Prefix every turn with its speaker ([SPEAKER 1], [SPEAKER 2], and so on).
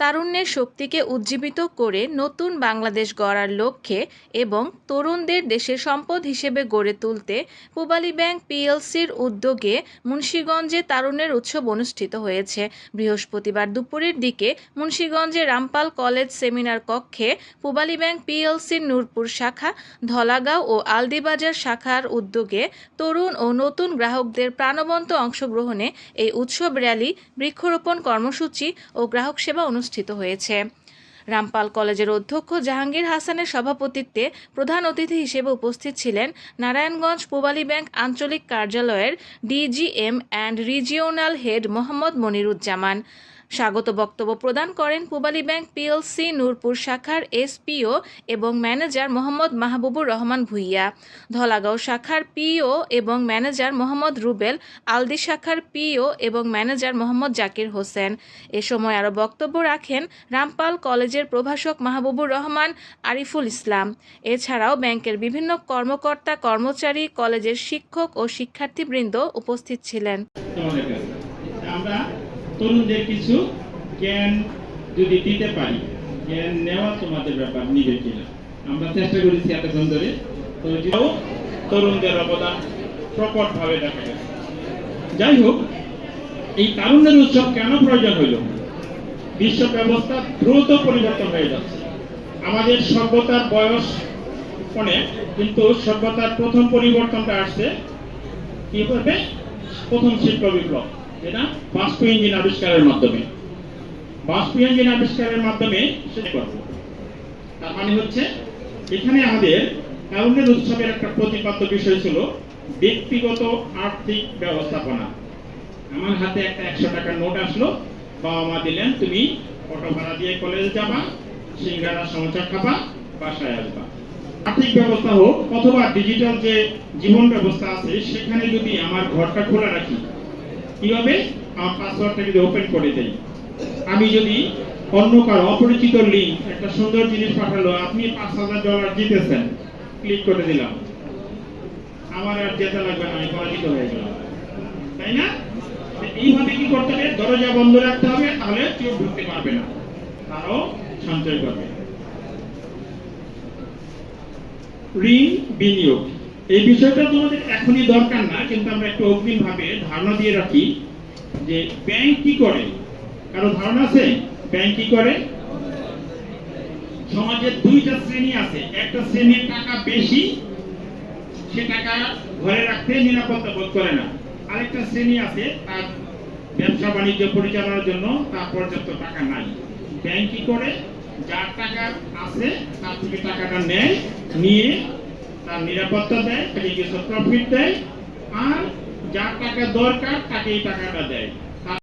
[SPEAKER 1] তারুণ্যের শক্তিকে উজ্জীবিত করে নতুন বাংলাদেশ গড়ার লক্ষ্যে এবং তরুণদের দেশের সম্পদ হিসেবে গড়ে তুলতে পূবালী ব্যাংক পিএলসির উদ্যোগে মুন্সীগঞ্জে তারুণ্যের উৎসব অনুষ্ঠিত হয়েছে। বৃহস্পতিবার দুপুরের দিকে মুন্সীগঞ্জে রামপাল কলেজ সেমিনার কক্ষে পূবালী ব্যাংক পিএলসির নূরপুর শাখা, ধলাগাঁও ও আলদিবাজার শাখার উদ্যোগে তরুণ ও নতুন গ্রাহকদের প্রাণবন্ত অংশগ্রহণে এই উৎসব র্যালি, বৃক্ষরোপণ কর্মসূচি ও গ্রাহক সেবা অনুষ্ঠিত হয়েছে। রামপাল কলেজের অধ্যক্ষ জাহাঙ্গীর হাসানের সভাপতিত্বে প্রধান অতিথি হিসেবে উপস্থিত ছিলেন নারায়ণগঞ্জ পূবালী ব্যাংক আঞ্চলিক কার্যালয়ের DGM and regional head Mohammad Moniruzzaman. স্বাগত বক্তব্য প্রদান করেন পূবালী ব্যাংক পিএলসি, নূরপুর শাখার এসপিও এবং ম্যানেজার মোহাম্মদ মাহবুবুর রহমান ভুইয়া। ধলাগাঁও শাখার পিও এবং ম্যানেজার মোহাম্মদ রুবেল, আলদি শাখার পিও এবং ম্যানেজার মোহাম্মদ জাকির হোসেন। এ সময় আরও বক্তব্য রাখেন রামপাল কলেজের প্রভাষক মাহবুবুর রহমান আরিফুল ইসলাম। এছাড়াও ব্যাংকের বিভিন্ন কর্মকর্তা, কর্মচারী, কলেজের শিক্ষক ও শিক্ষার্থীবৃন্দ উপস্থিত ছিলেন।
[SPEAKER 2] আমরা তরুণদের কিছু জ্ঞান যদি দিতে পারি, জ্ঞান নেওয়া তোমাদের ব্যাপার, নিজের কিনা আমরা চেষ্টা করেছি এতক্ষণ ধরে। তরুণদের অবদান প্রকটভাবে দেখা গেছে। যাই হোক, এই তারুণ্যের উৎসব কেন প্রয়োজন হইল বিশ্ব ব্যবস্থা দ্রুত পরিবর্তন হয়ে যাচ্ছে। আমাদের সভ্যতার বয়স অনেক, কিন্তু সভ্যতার প্রথম পরিবর্তনটা আসছে কি করবে প্রথম শিল্প বিপ্লব। যেটা বাষ্প ইঞ্জিন আবিষ্কারের মাধ্যমে। বাষ্প ইঞ্জিন আবিষ্কারের মাধ্যমে করব। তার মানে হচ্ছে, এখানে আমাদের উৎসবের একটা প্রতিপাদ্য বিষয় ছিল, ব্যক্তিগত আর্থিক ব্যবস্থাপনা। আমার হাতে একটা একশো টাকার নোট আসলো, বাবা মা দিলেন, তুমি অটো ভাড়া দিয়ে কলেজে যাবা, সিঙ্গারা সমস্যা খাবা, বাসায় আসবা। আর্থিক ব্যবস্থা হোক অথবা ডিজিটাল যে জীবন ব্যবস্থা আছে, সেখানে যদি আমার ঘরটা খোলা রাখি কীভাবে? আমার পাসওয়ার্ডটা যদি ওপেন করে দেই। আমি যদি অন্য কারও অপরিচিত লিঙ্ক একটা সুন্দর জিনিস পাঠালো, আপনি পাঁচ হাজার ডলার জিতেছেন। ক্লিক করে দিলাম। আমার আর যেতে লাগবে না, আমি পরাজিত হয়ে গেলাম। তাই না? এইভাবে কি করতে হবে? দরজা বন্ধ রাখতে হবে, তাহলে কেউ ঢুকতে পারবে না। তারাও সঞ্চয় করবে। ঋণ বিনিয়োগ। এই বিষয়টা তোমাদের এখনই দরকার না, কিন্তু আমরা একটু অগ্রিম ভাবে ধারণা দিয়ে রাখি যে ব্যাংক কি করে? কারও ধারণা আছে? ব্যাংক কি করে? সমাজের দুইটা শ্রেণি আছে। একটা শ্রেণির টাকা বেশি, সে টাকা ঘরে রাখতে নিরাপত্তা বোধ করে না। আরেকটা শ্রেণি আছে, তার ব্যবসা বাণিজ্য পরিচালনার জন্য তার পর্যাপ্ত টাকা নাই। ব্যাংক কি করে? যার টাকা আছে, তার থেকে টাকাটা নেয়, নিয়ে তার নিরাপত্তা দেয়, তাকে কিছু প্রফিট দেয়, আর যার টাকা দরকার তাকে এই টাকাটা দেয়।